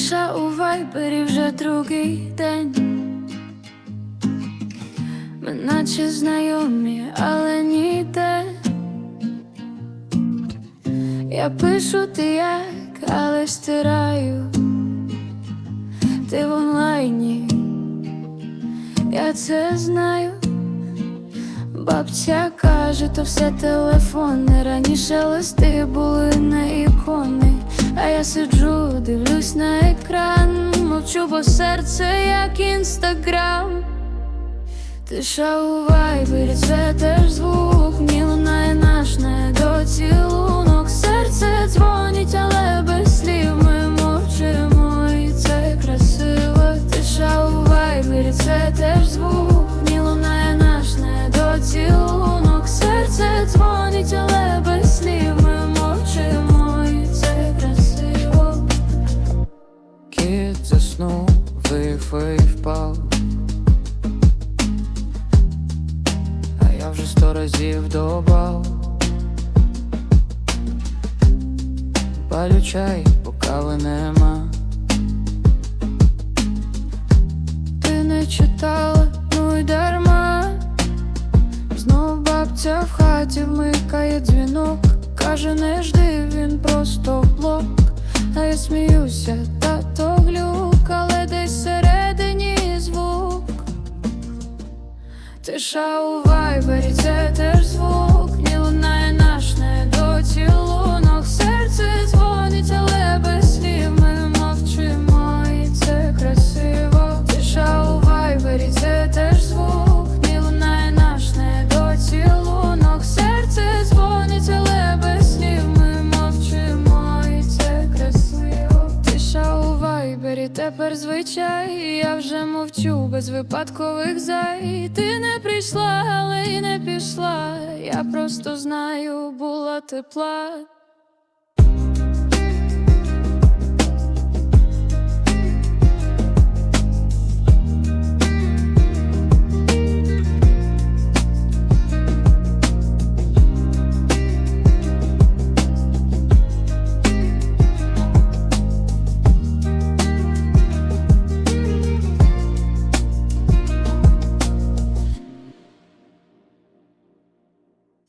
Тиша у вайбері вже другий день. Ми наче знайомі, але ніде. Я пишу ти як, але стираю. Ти в онлайні, я це знаю. Бабця каже, то все телефони. Раніше листи були на ікони. А я сиджу, дивлюсь на екран, мовчу, бо серце як інстаграм. Тиша у вайбері, це теж звук, мені лунає наш недоцілунок. Серце дзвонить, але без слів ми мовчимо, і це красиво. Тиша у вайбері, це теж звук, мені лунає наш недоцілунок. Серце дзвонить, але вифай впав. А я вже сто разів добав. Палю чай, бо кави нема. Ти не читала, ну й дарма. Знов бабця в хаті вмикає дзвінок. Каже, не жди, він просто блок. А я сміюся, тато Тиша у вайбері, це теж тепер звичай. Я вже мовчу без випадкових зай. Ти не прийшла, але й не пішла. Я просто знаю, була тепла.